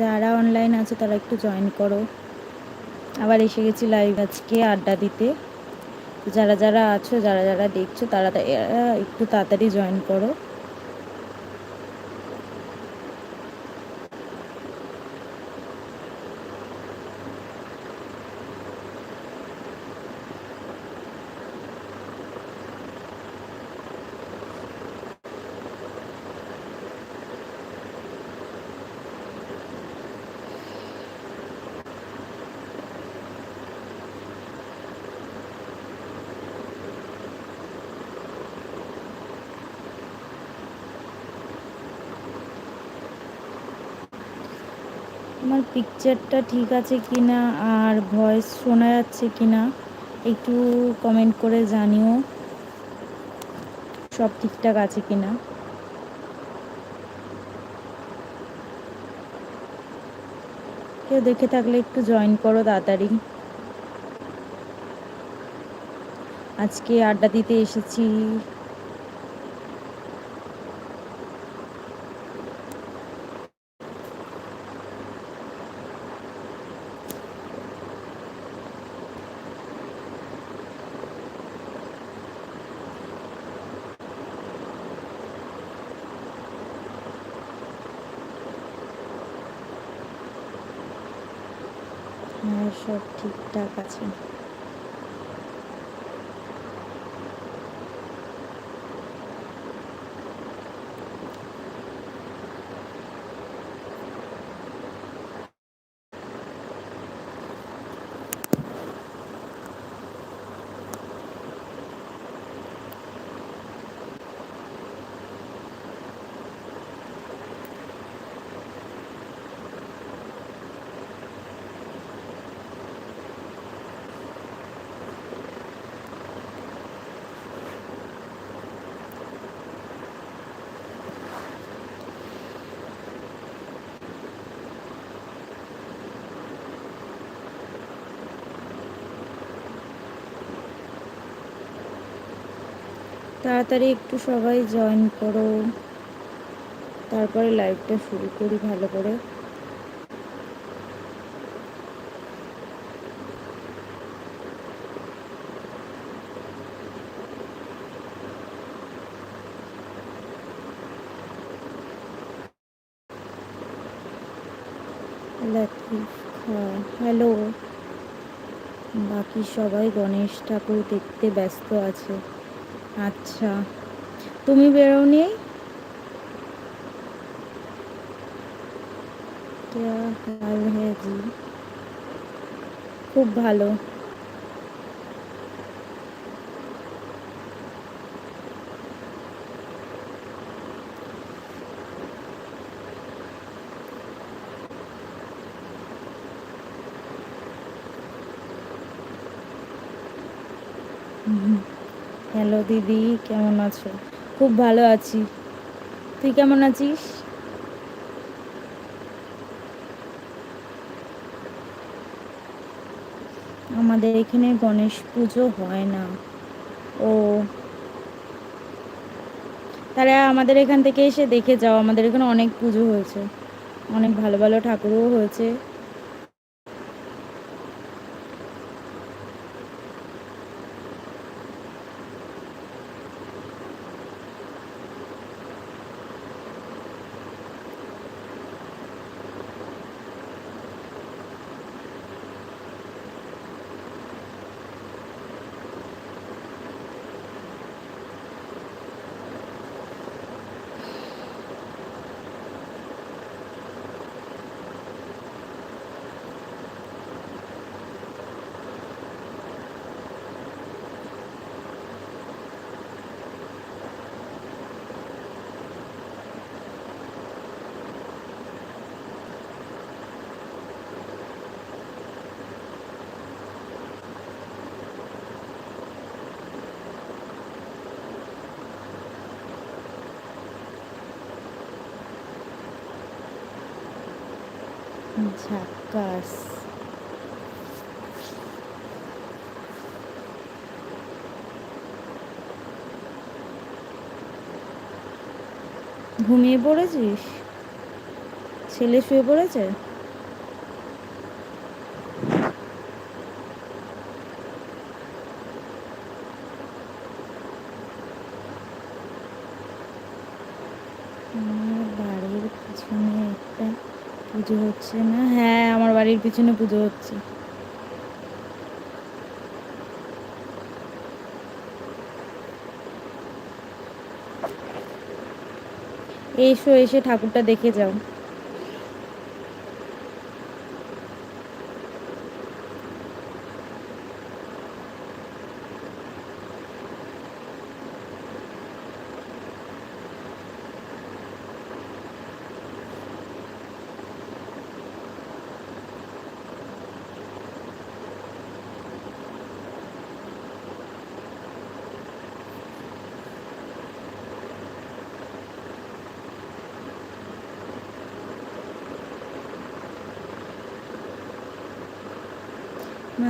যারা অনলাইন আছে, তারা একটু জয়েন করো। আবার এসে গেছি লাইভ আজকে আড্ডা দিতে। যারা যারা আছো, যারা যারা দেখছ, তারা একটু তাড়াতাড়ি জয়েন করো। আমার পিকচারটা ঠিক আছে কি না আর ভয়েস শোনা যাচ্ছে কি না একটু কমেন্ট করে জানিও, সব ঠিকঠাক আছে কি না কেউ দেখে থাকলে একটু জয়েন করো তাড়াতাড়ি। আজকে আড্ডা দিতে এসেছি হ্যাঁ সব ঠিকঠাক আছে তাড়াতাড়ি একটু সবাই জয়েন করো। তারপরে লাইভটা শুরু করি ভালো করে। হ্যালো বাকি সবাই গণেশ ঠাকুর দেখতে ব্যস্ত আছে। আচ্ছা। তুমি বেরোনি? খুব ভালো। হ্যালো দিদি, কেমন আছো? খুব ভালো আছি। তুই কেমন আছিস? আমাদের এখানে গণেশ পুজো হয় না। ও। তারা আমাদের এখান থেকে এসে দেখে যাও, আমাদের এখানে অনেক পুজো হয়েছে। অনেক ভালো ভালো ঠাকুরও হয়েছে। ঝাক্কাস ঘুমিয়ে পড়েছিস? ছেলে শুয়ে পড়েছে আমার বাড়ির পিছনে একটা পুজো হচ্ছে না? হ্যাঁ আমার বাড়ির পিছনে পুজো হচ্ছে। এসো এসে ঠাকুরটা দেখে যাও।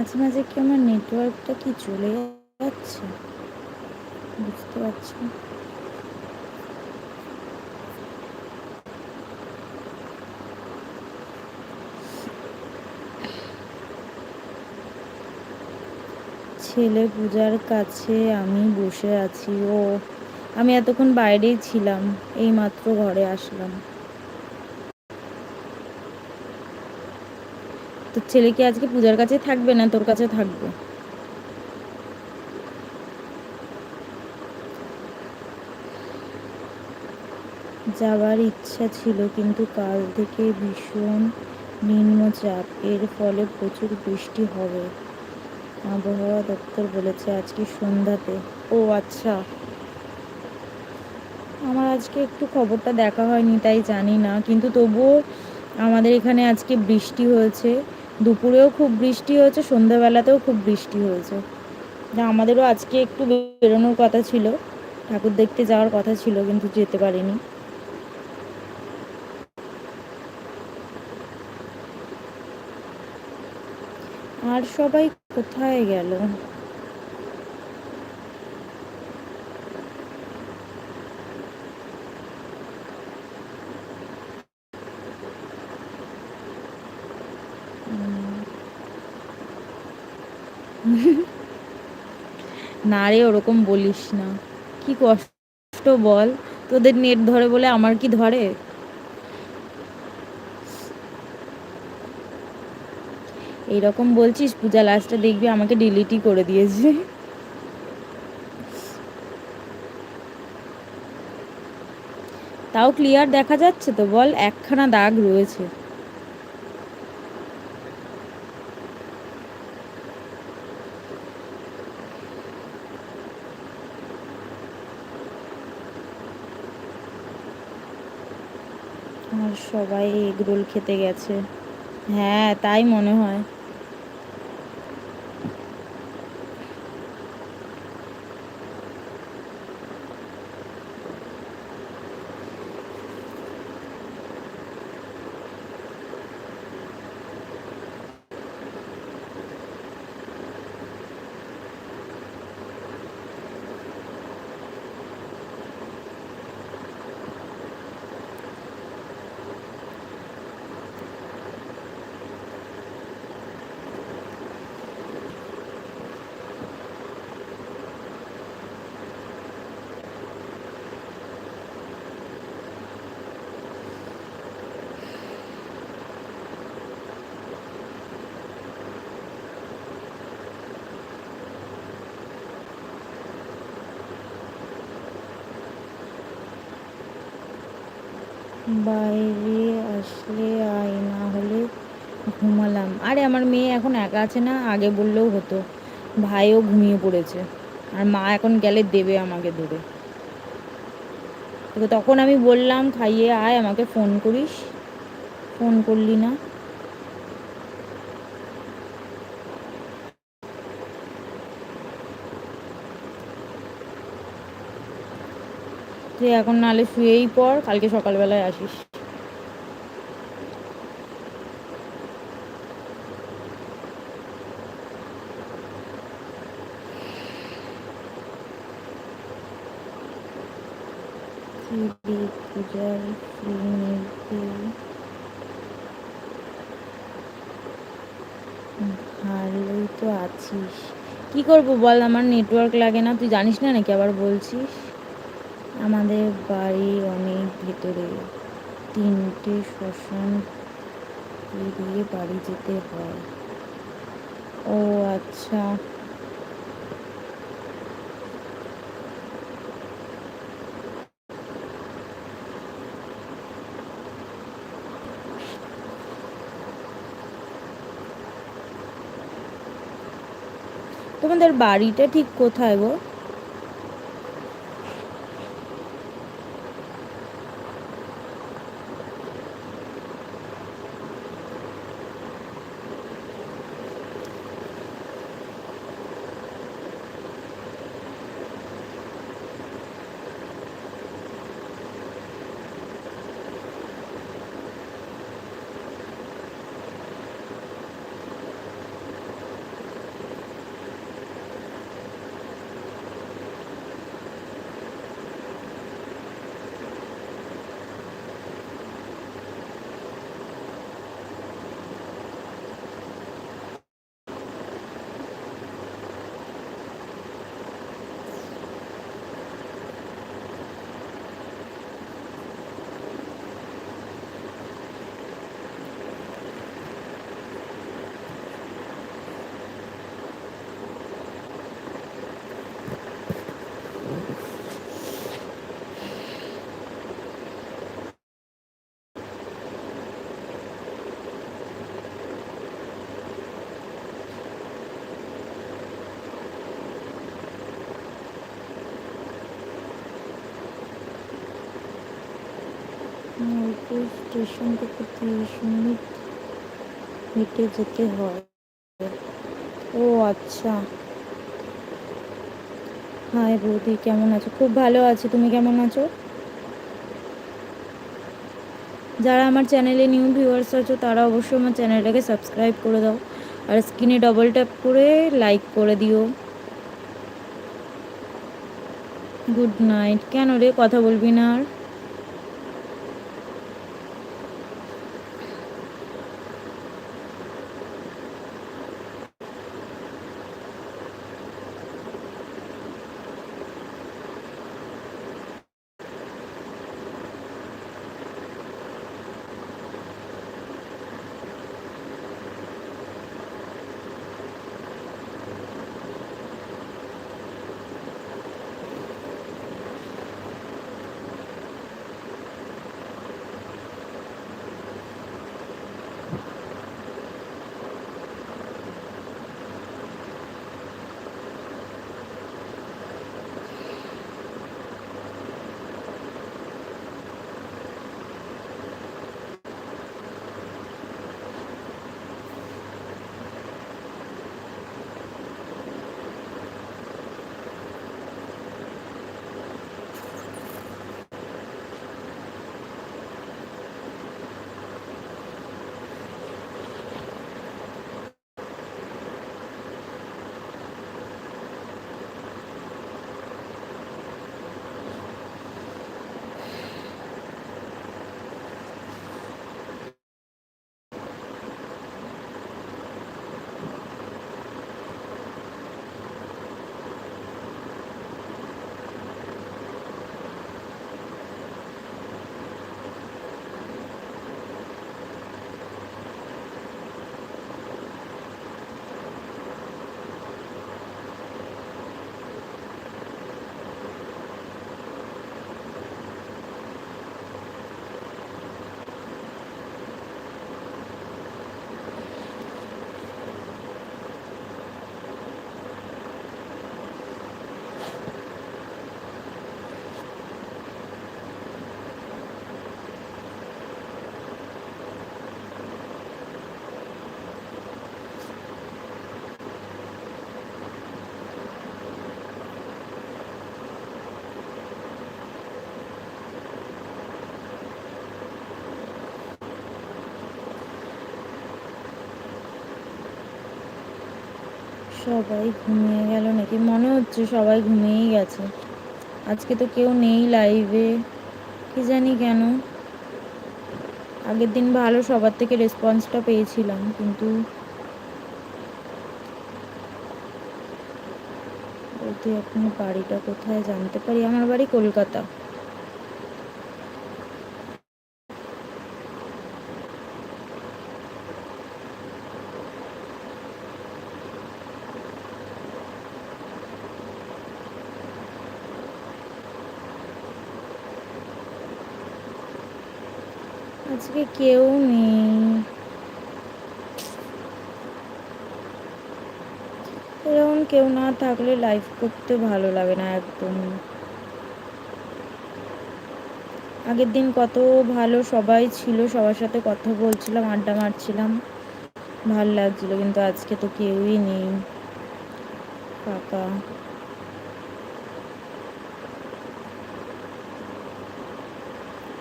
মাঝে মাঝে কি আমার নেটওয়ার্কটা কি চলে যাচ্ছে? বুঝতে পারছি ছেলে পূজার কাছে আমি বসে আছি। ও, আমি এতক্ষণ বাইরেই ছিলাম এই মাত্র ঘরে আসলাম। তোর ছেলে কি আজকে পূজার কাছে থাকবে না তোর কাছে থাকবে? যাওয়ার ইচ্ছা ছিল কিন্তু কাল থেকে ভীষণ নিম্নচাপ। এর ফলে প্রচুর বৃষ্টি হবে। আবহাওয়া দপ্তর বলেছে আজকে সন্ধ্যাতে। ও আচ্ছা। আমার আজকে একটু খবরটা দেখা হয়নি, তাই জানি না। কিন্তু তবুও আমাদের এখানে আজকে বৃষ্টি হয়েছে। দুপুরেও খুব বৃষ্টি হয়েছে, সন্ধ্যাবেলাতেও খুব বৃষ্টি হয়েছে। আমাদেরও আজকে একটু বেরোনোর কথা ছিল, ঠাকুর দেখতে যাওয়ার কথা ছিল, কিন্তু যেতে পারিনি। আর সবাই কোথায় গেল? না রে, ওরকম বলিস না। কি কষ্ট বল, তোদের নেট ধরে বলে আমার কি ধরে? এইরকম বলছিস, পূজা লাস্টে দেখবি আমাকে ডিলিটই করে দিয়েছে। তাও ক্লিয়ার দেখা যাচ্ছে তো বল, একখানা দাগ রয়েছে আর সবাই এগরোল খেতে গেছে। হ্যাঁ তাই মনে হয়। বাইরে আসলে আয় না হলে ঘুমালাম। আরে, আমার মেয়ে এখন একা আছে না, আগে বললেও হতো, ভাইও ঘুমিয়ে পড়েছে, আর মা এখন গেলে দেবে আমাকে ধরে তখন আমি বললাম, খাইয়ে আয়, আমাকে ফোন করিস? ফোন করলি না। তুই এখন নালে শুয়েই পর কালকে সকালবেলায় আসিস। ভালোই তো আছিস। কি করব বল আমার নেটওয়ার্ক লাগে না তুই জানিস না নাকি আবার বলছিস? আমাদের বাড়ি অনেক ভেতরে। তিনটে শ্মশান পেরিয়ে বাড়ি যেতে হয়। ও আচ্ছা। তোমাদের বাড়িটা ঠিক কোথায় গো? স্টেশন থেকে মিনিট হেঁটে যেতে হয়। ও আচ্ছা। হাই বৌদি, কেমন আছো? খুব ভালো আছি, তুমি কেমন আছো? যারা আমার চ্যানেলে নিউ ভিউয়ার্স আছো, তারা অবশ্যই আমার চ্যানেলটাকে সাবস্ক্রাইব করে দাও আর স্ক্রিনে ডবল ট্যাপ করে লাইক করে দিও। গুড নাইট কেন রে, কথা বলবি না আর? সবাই ঘুমিয়ে গেল নাকি? মনে হচ্ছে সবাই ঘুমিয়েই গেছে। আজকে তো কেউ নেই লাইভে কি জানি কেন। আগের দিন ভালো সবার থেকে রেসপন্সটা পেয়েছিলাম, কিন্তু বলতে আপনি বাড়িটা কোথায় জানতে পারি? আমার বাড়ি কলকাতা। আজকে কেউ নেই। এরকম কেউ না থাকলে লাইভ করতে ভালো লাগে না একদমই আগের দিন কত ভালো সবাই ছিল, সবার সাথে কথা বলছিলাম, আড্ডা মারছিলাম। ভালো লাগছিল, কিন্তু আজকে তো কেউই নেই। ফাঁকা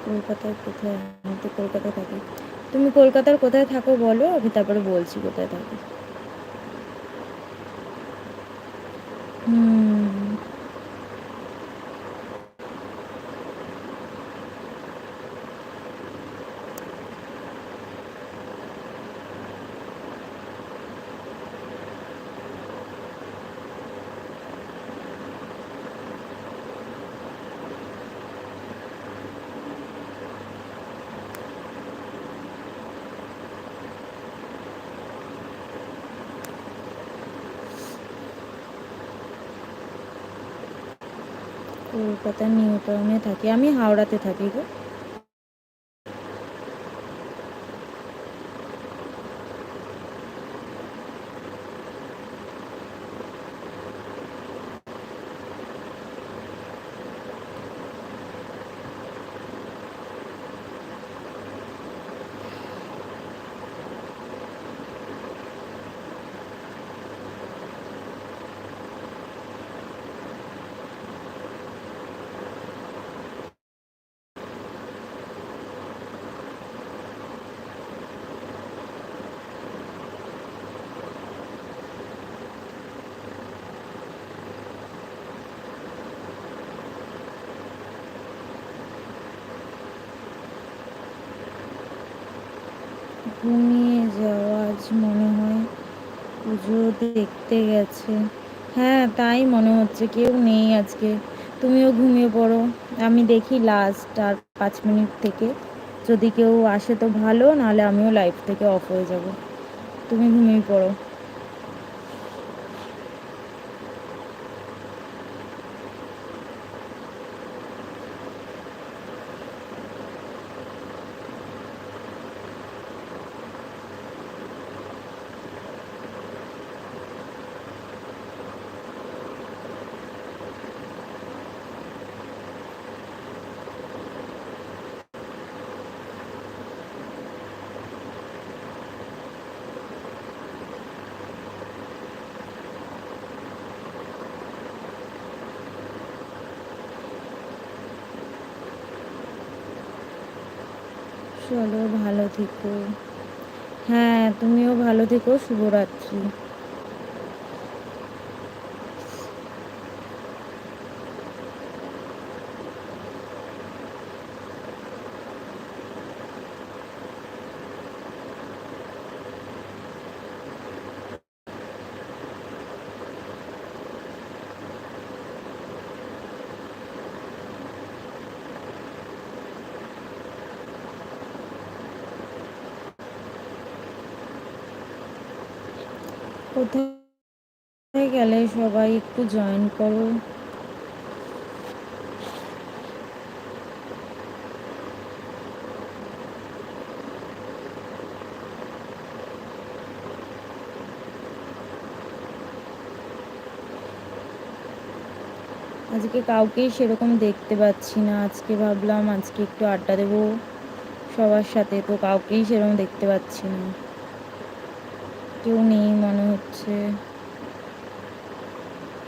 কলকাতায় কোথায়? আমি তো কলকাতায় থাকি। তুমি কলকাতার কোথায় থাকো বলো, আমি তারপরে বলছি কোথায় থাকি। হুম। কলকাতার নিউ টাউনে থাকি। আমি হাওড়াতে থাকি গো। ঘুমিয়ে যাওয়া আজ মনে হয় পুজো দেখতে গেছে। হ্যাঁ তাই মনে হচ্ছে, কেউ নেই আজকে। তুমিও ঘুমিয়ে পড়ো। আমি দেখি লাস্ট আর পাঁচ মিনিট থেকে। যদি কেউ আসে তো ভালো, নাহলে আমিও লাইফ থেকে অফ হয়ে যাব। তুমি ঘুমিয়ে পড়ো। চলো ভালো থেকো। হ্যাঁ তুমিও ভালো থেকো শুভরাত্রি। কোথায় গেলে সবাই একটু জয়েন করো? আজকে কাউকেই সেরকম দেখতে পাচ্ছি না। আজকে ভাবলাম আজকে একটু আড্ডা দেবো সবার সাথে, তো কাউকেই সেরকম দেখতে পাচ্ছি না। কেউ নেই মনে হচ্ছে।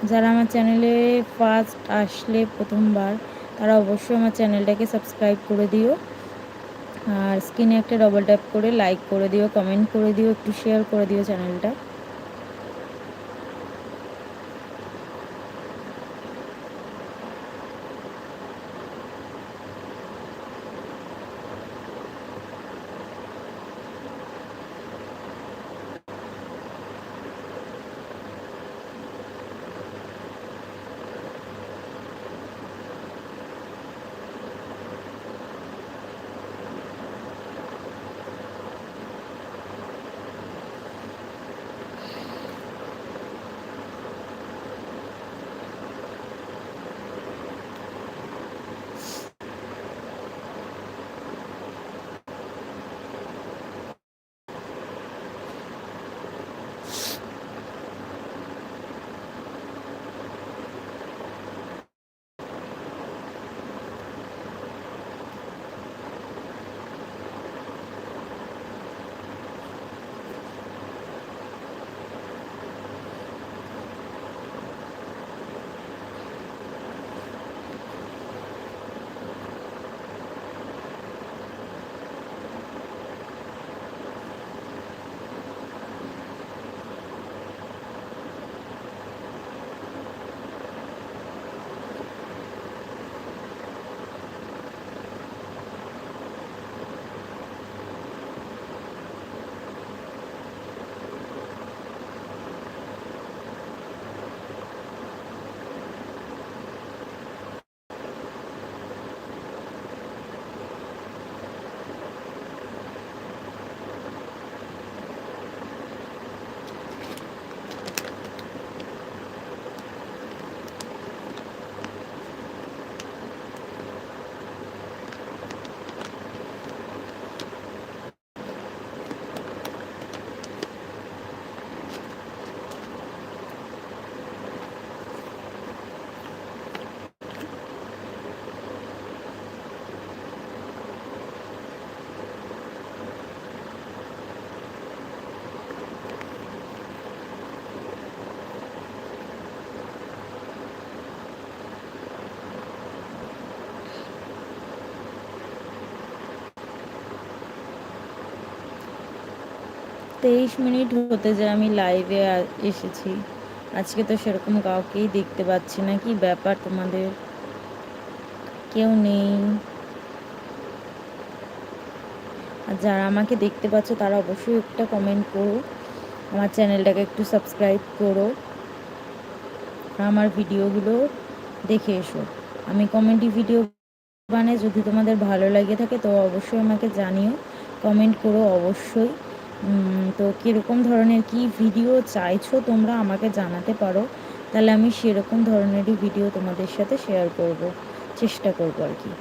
যারা আমার চ্যানেলে ফার্স্ট আসলে প্রথমবার, তারা অবশ্যই আমার চ্যানেলটাকে সাবস্ক্রাইব করে দিও। আর স্ক্রিনে একটা ডবল ট্যাপ করে লাইক করে দিও কমেন্ট করে দিও, একটু শেয়ার করে দিও চ্যানেলটা। তেইশ মিনিট হতে যায় আমি লাইভে এসেছি। আজকে তো সেরকম কাউকেই দেখতে পাচ্ছি না, কি ব্যাপার তোমাদের? কেউ নেই। আর যারা আমাকে দেখতে পাচ্ছ, তারা অবশ্যই একটা কমেন্ট করো। আমার চ্যানেলটাকে একটু সাবস্ক্রাইব করো। আমার ভিডিওগুলো দেখে এসো। আমি কমেডি ভিডিও বানাই, যদি তোমাদের ভালো লাগে থাকে, তো অবশ্যই আমাকে জানিও। কমেন্ট করো অবশ্যই। তো কীরকম ধরনের কি ভিডিও চাইছো তোমরা আমাকে জানাতে পারো। তাহলে আমি সেরকম ধরনেরই ভিডিও তোমাদের সাথে শেয়ার করব। চেষ্টা করব আর কি।